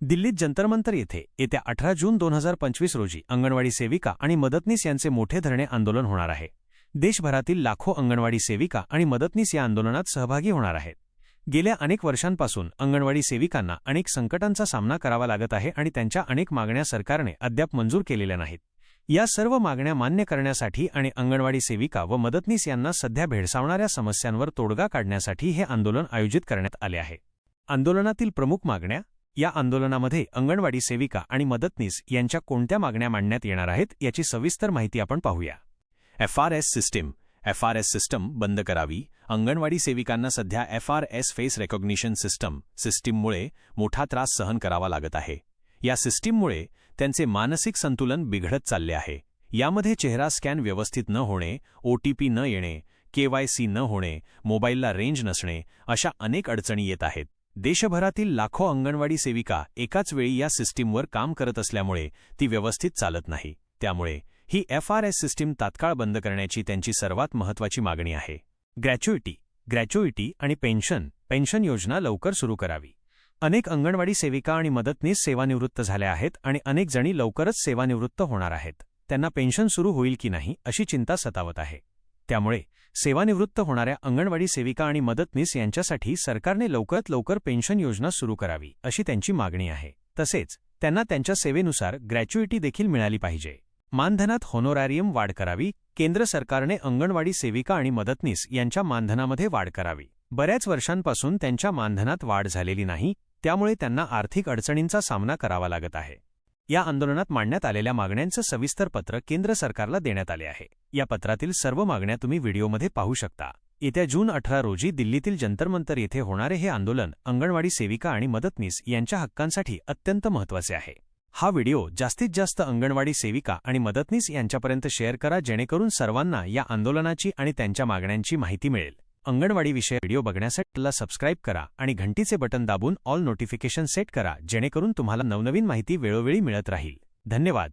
दिल्लीत जंतरमंतर येथे. येत्या अठरा जून दोन हजार पंचवीस रोजी अंगणवाडी सेविका आणि मदतनीस यांचे मोठे धरणे आंदोलन होणार आहे. देशभरातील लाखो अंगणवाडी सेविका आणि मदतनीस या आंदोलनात सहभागी होणार आहेत. गेल्या अनेक वर्षांपासून अंगणवाडी सेविकांना अनेक संकटांचा सामना करावा लागत आहे आणि त्यांच्या अनेक मागण्या सरकारने अद्याप मंजूर केलेल्या नाहीत. या सर्व मागण्या मान्य करण्यासाठी आणि अंगणवाडी सेविका व मदतनीस यांना सध्या भेडसावणाऱ्या समस्यांवर तोडगा काढण्यासाठी हे आंदोलन आयोजित करण्यात आले आहे. आंदोलनातील प्रमुख मागण्या या आंदोलनामध्ये अंगणवाडी सेविका आणि मदतनीस यांच्या कोणत्या मागण्या मांडण्यात येणार आहेत याची सविस्तर माहिती आपण पाहूया. F R S system F R S system बंद करावी. अंगणवाडी सेविकांना सध्या F R S face recognition system सिस्टीममुळे मोठा त्रास सहन करावा लागत आहे. या सिस्टीममुळे त्यांचे मानसिक संतुलन बिघडत चालले आहे. यामध्ये चेहरा स्कॅन व्यवस्थित न होणे ओटीपी न येणे केवायसी न होणे मोबाईलला रेंज नसणे अशा अनेक अडचणी येत आहेत. देशभरातील लाखो अंगणवाडी सेविका एकाच वेळी या सिस्टीमवर काम करत असल्यामुळे ती व्यवस्थित चालत नाही. त्यामुळे ही एफ आर एस सिस्टीम तात्काळ बंद करण्याची त्यांची सर्वात महत्त्वाची मागणी आहे. ग्रॅच्युइटी ग्रॅच्युइटी आणि पेन्शन पेन्शन योजना लवकर सुरू करावी. अनेक अंगणवाडी सेविका आणि मदतनीस सेवानिवृत्त झाल्या आहेत आणि अनेक जणी लवकरच सेवानिवृत्त होणार आहेत. त्यांना पेन्शन सुरू होईल की नाही अशी चिंता सतावत आहे. त्यामुळे सेवानिवृत्त होणाऱ्या अंगणवाडी सेविका आणि मदतनीस यांच्यासाठी सरकारने लवकरात लवकर पेन्शन योजना सुरू करावी अशी त्यांची मागणी आहे. तसेच त्यांना त्यांच्या सेवेनुसार ग्रॅच्युइटी देखील मिळाली पाहिजे. मानधनात होनोरॅरियम वाढ करावी केंद्र सरकारने अंगणवाडी सेविका आणि मदतनीस यांच्या मानधनामध्ये वाढ करावी. बऱ्याच वर्षांपासून त्यांच्या मानधनात वाढ झालेली नाही त्यामुळे त्यांना आर्थिक अडचणींचा सामना करावा लागत आहे. या आंदोलनात मांडण्यात आलेल्या मागण्यांचं सविस्तर पत्र केंद्र सरकारला देण्यात आले आहे. या पत्रातील सर्व मागण्या तुम्ही व्हिडिओमध्ये पाहू शकता. येत्या जून अठरा रोजी दिल्लीतील जंतरमंतर येथे होणारे हे आंदोलन अंगणवाडी सेविका आणि मदतनीस यांच्या हक्कांसाठी अत्यंत महत्त्वाचे आहे. हा व्हिडिओ जास्तीत जास्त अंगणवाडी सेविका आणि मदतनीस यांच्यापर्यंत शेअर करा जेणेकरून सर्वांना या आंदोलनाची आणि त्यांच्या मागण्यांची माहिती मिळेल. अंगणवाडी विषय व्हिडिओ बघण्यासाठी ला सबस्क्राईब करा आणि घंटीचे बटन दाबून ऑल नोटिफिकेशन सेट करा जेणेकरून तुम्हाला नवनवीन माहिती वेळोवेळी मिळत राहील. धन्यवाद.